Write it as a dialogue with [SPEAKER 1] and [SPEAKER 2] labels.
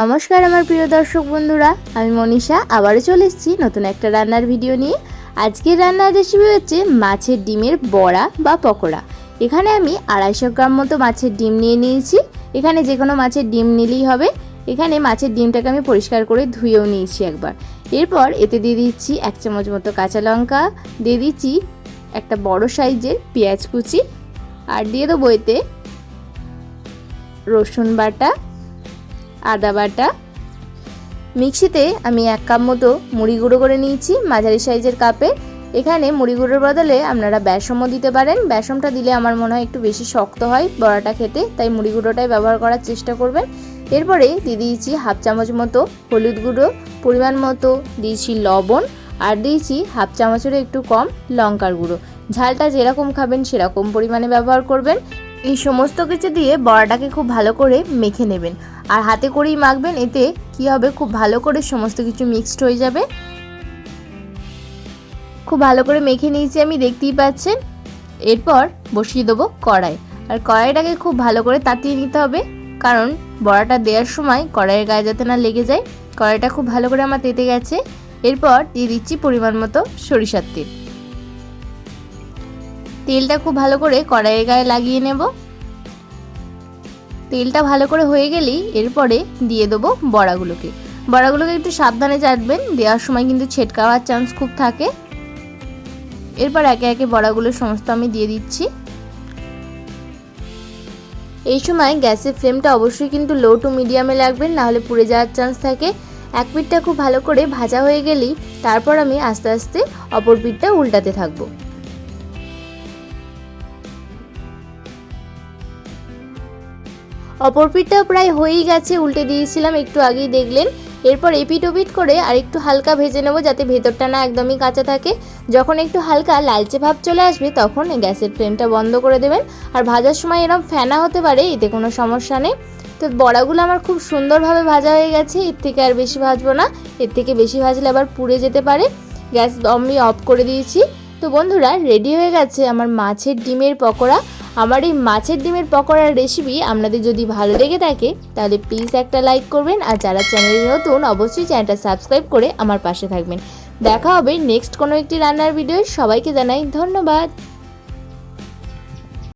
[SPEAKER 1] নমস্কার আমার প্রিয় দর্শক বন্ধুরা, আমি মনীষা, আবারও চলে এসেছি নতুন একটা রান্নার ভিডিও নিয়ে। আজকের রান্নার রেসিপি হচ্ছে মাছের ডিমের বড়া বা পকোড়া। এখানে আমি আড়াইশো গ্রাম মতো মাছের ডিম নিয়ে নিয়েছি। এখানে যে কোনো মাছের ডিম নিলেই হবে। এখানে মাছের ডিমটাকে আমি পরিষ্কার করে ধুয়েও নিয়েছি একবার। এরপর এতে দিয়ে দিচ্ছি এক চামচ মতো কাঁচা লঙ্কা, দিয়ে দিচ্ছি একটা বড় সাইজের পেঁয়াজ কুচি, আর দিয়ে দেবো এতে রসুন বাটা আদা বাটা। মিক্সিতে আমি এক কাপ মতো মুড়ি গুঁড়ো করে নিয়েছি, মাঝারি সাইজের কাপে। এখানে মুড়ি গুঁড়োর বদলে আপনারা বেসমও দিতে পারেন। বেসমটা দিলে আমার মনে হয় একটু বেশি শক্ত হয় বড়াটা খেতে, তাই মুড়ি গুঁড়োটাই ব্যবহার করার চেষ্টা করবেন। এরপরে দিয়ে দিয়েছি হাফ চামচ মতো হলুদ গুঁড়ো, পরিমাণ মতো দিয়েছি লবণ, আর দিয়েছি হাফ চামচেরও একটু কম লঙ্কার গুঁড়ো। ঝালটা যেরকম খাবেন সেরকম পরিমাণে ব্যবহার করবেন। এই সমস্ত কিছু দিয়ে বড়াটাকে খুব ভালো করে মেখে নেবেন। আর হাতে করেই মাখবেন, এতে কি হবে? খুব ভালো করে সমস্ত কিছু মিক্সড হয়ে যাবে। খুব ভালো করে মেখে নিয়েছি আমি, দেখতেই পাচ্ছেন। এরপর বসিয়ে দেবো কড়াই। আর কড়াইটাকে খুব ভালো করে তাতিয়ে নিতে হবে, কারণ বড়াটা দেওয়ার সময় কড়াইয়ের গায়ে যাতে না লেগে যায়। কড়াইটা খুব ভালো করে আমার তেতে গেছে। এরপর দিয়ে দিচ্ছি পরিমাণ মতো সরিষার তেল। তেলটা খুব ভালো করে কড়াইয়ের গায়ে লাগিয়ে নেব। তেলটা ভালো করে হয়ে গেলেই এরপরে দিয়ে দেবো বড়াগুলোকে। বড়াগুলোকে একটু সাবধানে চাটবেন, দেওয়ার সময় কিন্তু ছেটকাওয়ার চান্স খুব থাকে। এরপর একে একে বড়াগুলো সমস্ত আমি দিয়ে দিচ্ছি। এই সময় গ্যাসের ফ্লেমটা অবশ্যই কিন্তু লো টু মিডিয়ামে রাখবেন, নাহলে পুড়ে যাওয়ার চান্স থাকে। এক পিঠটা খুব ভালো করে ভাজা হয়ে গেলেই তারপর আমি আস্তে আস্তে অপর পিঠটা উল্টাতে থাকব। অপর পিঠটা প্রায় হয়েই গেছে, উল্টে দিয়েছিলাম, একটু আগেই দেখলেন। এরপর এপিট ওপিট করে আর একটু হালকা ভেজে নেব যাতে ভেতরটা না একদমই কাঁচা থাকে। যখন একটু হালকা লালচে ভাব চলে আসবে, তখন গ্যাসের ফ্লেমটা বন্ধ করে দেবেন। আর ভাজার সময় এরম ফেনা হতে পারে, এতে কোনো সমস্যা নেই। তো বড়াগুলো আমার খুব সুন্দরভাবে ভাজা হয়ে গেছে, এর থেকে আর বেশি ভাজবো না। এর থেকে বেশি ভাজলে আবার পুড়ে যেতে পারে। গ্যাস আমি অফ করে দিয়েছি। তো বন্ধুরা, রেডি হয়ে গেছে আমার মাছের ডিমের পকোড়া। আমার এই মাছের ডিমের পকোড়ার রেসিপি আপনাদের যদি ভালো লেগে থাকে, তাহলে প্লিজ একটা লাইক করবেন আর যারা চ্যানেলে নতুন, অবশ্যই চ্যানেলটা সাবস্ক্রাইব করে আমার পাশে থাকবেন। দেখা হবে নেক্সট কোনো একটি রান্নার ভিডিও সবাইকে জানাই ধন্যবাদ।